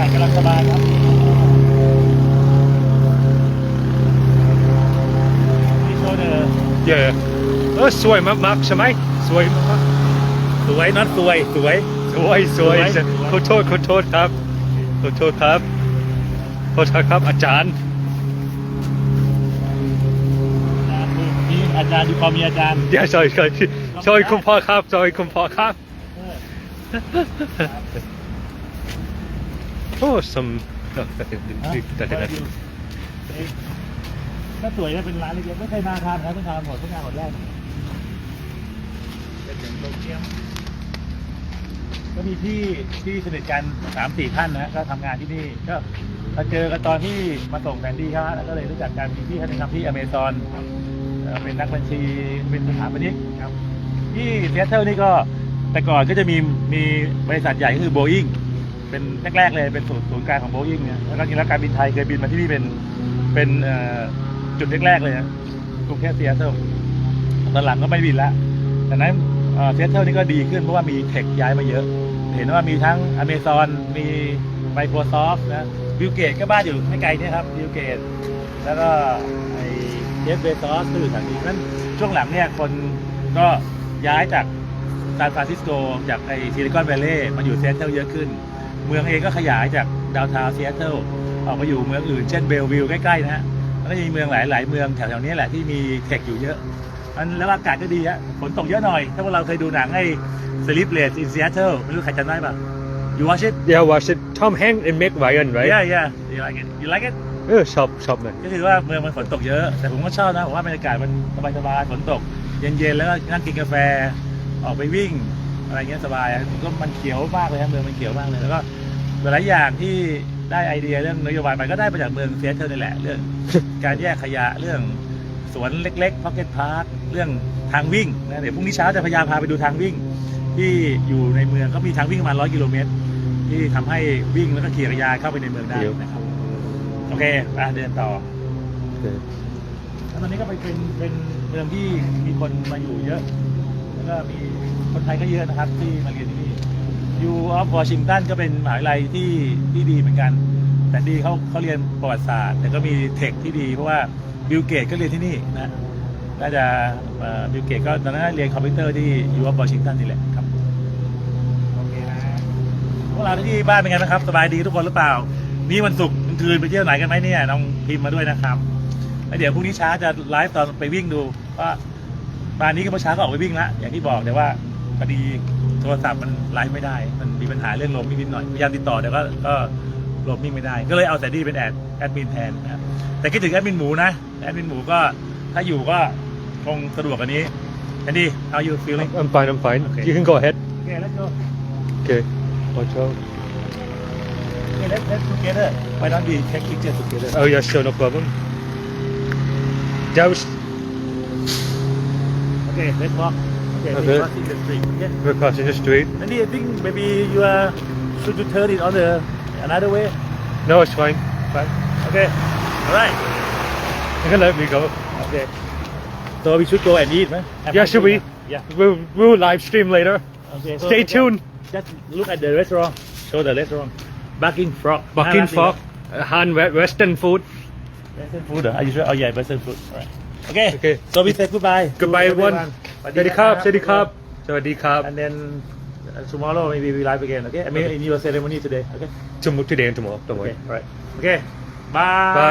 ากาศกำลังสบายครับนี่โชว์เดอเยอะเออสวยมากๆใช่ไหมสวยมากสวยน็อตสวยสวยๆสวยสวยสวยขอโทษขอโทษครับขอโทษครับขอโทษครับอาจารย์มีอาจารย์ดูพอมีอาจารย์เดี๋ยวช่วยช่วยช่วยคุณพ่อครับช่วยคุณพ่อครับ โอ้สมแต่แต่แต่แต่ถ้าสวยนะเป็นร้านเล็กๆไม่เคยมาทานครับเพิ่งทานหมดเพิ่งทานหมดแรกเป็นอย่างโลเกียมก็มีพี่ที่สนิทกันสามสี่ท่านนะก็ทำงานที่นี่ก็มาเจอกันตอนที่มาส่งแผนที่ครับแล้วก็เลยรู้จักกันมีพี่ท่านหนึงทำที่อเมซอนเป็นนักบัญชีเป็นสถาปนิกครับที่เซยเทิลนี่ก็แต่ก่อนก็จะมีมีบริษัทใหญ่ก็คือโบอิง เป็นแรกๆเลยเป็นศูนย์ศูนย์กลางของโบอิงเนี่ยแล้วก็จริงแล้วการบินไทยเคยบินมาที่นี่เป็นเป็นจุดแรกๆเลยนะกรุงเทพเซีแอตเทิลตอนหลังก็ไม่บินละแต่นั้นเซีแอตเทิลนี่ก็ดีขึ้นเพราะว่ามีเทคย้ายมาเยอะ เห็นว่ามีทั้ง Amazon มี Microsoft นะบิลเกตก็บ้านอยู่ไม่ไกลเนี่ยครับบิลเกตแล้วก็ไอเจฟเบซอสก็อยู่แถวนี้นั้นช่วงหลังเนี่ยคนก็ย้ายจากซานฟรานซิสโกจากไอซิลิคอนแวลลย์มาอยู่เซีแอตเทิลเยอะขึ้น เมืองเองก็ขยายจากดาวน์ทาวน์ซีแอตเทิลออกมาอยู่เมืองอื่น เช่นเบลวิลใกล้ๆนะฮะแล้วก็จะมีเมืองหลายๆเมืองแถวๆนี้แหละที่มีเทคอยู่เยอะมันแล้วอากาศก็ดีฮะฝนตกเยอะหน่อย ถ้าพวกเราเคยดูหนังไอ้ Sleepless in Seattle ไม่รู้ใครจำได้ป่ะ You watch it Yeah watch it Tom Hanks and Meg Ryan right Yeah yeah You like it You like it เออชอบชอบมันก็คือว่าเมืองมันฝนตกเยอะ แต่ผมก็ชอบนะผมว่าบรรยากาศมันสบายๆฝนตก เย็นๆแล้วก็นั่งกินกาแฟ ออกไปวิ่ง อะไรเงี้ยสบายอะผมก็มันเขียวมากเลยครับเมืองมันเขียวมากเลยแล้วก็หลายๆอย่างที่ได้ไอเดียเรื่องนโยบายมันก็ได้มาจากเมืองเซียเทิลนี่แหละ เรื่องการแยกขยะเรื่องสวนเล็กๆพ็อกเก็ตพาร์คเรื่องทางวิ่งนะเดี๋ยวพรุ่งนี้เช้าจะพยายามพาไปดูทางวิ่ง ที่อยู่ในเมืองก็มีทางวิ่งประมาณร้อยกิโลเมตรที่ทำให้วิ่งแล้วก็ขี่จักรยานเข้าไปในเมืองได้นะครับโอเคไปเดินต่อแล้วตอนนี้ก็ไปเป็นเป็นเมืองที่มีคนมาอยู่เยอะ แล้วก็มีคนไทยก็เยอะนะครับที่มาเรียนที่นี่ U of Washington ก็เป็นมหาวิทยาลัยที่ที่ดีเหมือนกัน แต่ดีเขาเขาเรียนประวัติศาสตร์ แต่ก็มีเทคที่ดี เพราะว่าบิลเกตก็เรียนที่นี่นะน่าจะบิลเกตก็ตอนนั้นเรียนคอมพิวเตอร์ที่ U of Washington นี่แหละครับโอเคนะพวกเราที่บ้านเป็นไงบ้างครับสบายดีทุกคนหรือเปล่า นี่วันศุกร์กลางคืนไปเที่ยวไหนกันไหมเนี่ยน้องพิมพ์มาด้วยนะครับแล้วเดี๋ยวพรุ่งนี้เช้าจะไลฟ์ตอนไปวิ่งดูว่า บานนี้ก็เมื่อเช้าก็ออกไปวิ่งละอย่างที่บอกแต่ว่าพอดีโทรศัพท์มันไลฟ์ไม่ได้ มันมีปัญหาเรื่องลมนิดหน่อยพยายามติดต่อแต่ก็ก็ลมมิ่งไม่ได้ ก็เลยเอาแต่ดีเป็นแอดแอดมินแทนนะครับแต่คิดถึงแอดมินหมูนะแอดมินหมูก็ถ้าอยู่ก็คงสะดวกกว่านี้แอนดี้ how you feeling I'm fine I'm fine Okay. you can go ahead okay let's go okay watch out okay let's let's together why not we take picture together oh yeah sure no problem that was Okay, let's walk. Okay, That's big it. crossing the street. Okay. We're crossing the street. And I think maybe you uh, should you turn it on the another way. No, it's fine. Fine. Okay. All right. You can let me go. Okay. So we should go and eat, man. Have yeah, should we? Yeah. We'll, we'll live stream later. Okay. So Stay tuned. Just look at the restaurant. Show the restaurant. Barking Frog. Barking Frog. Han Western food. Western food. Are you sure? Oh yeah, Western food. All right. Okay. Okay. So we say goodbye. to goodbye everyone สวัสดีครับสวัสดีครับสวัสดีครับ And then uh, tomorrow maybe we live again. Okay. I mean in your ceremony today. Okay. tomorrow today and tomorrow don't worry Okay. All right. Okay. Bye. Bye.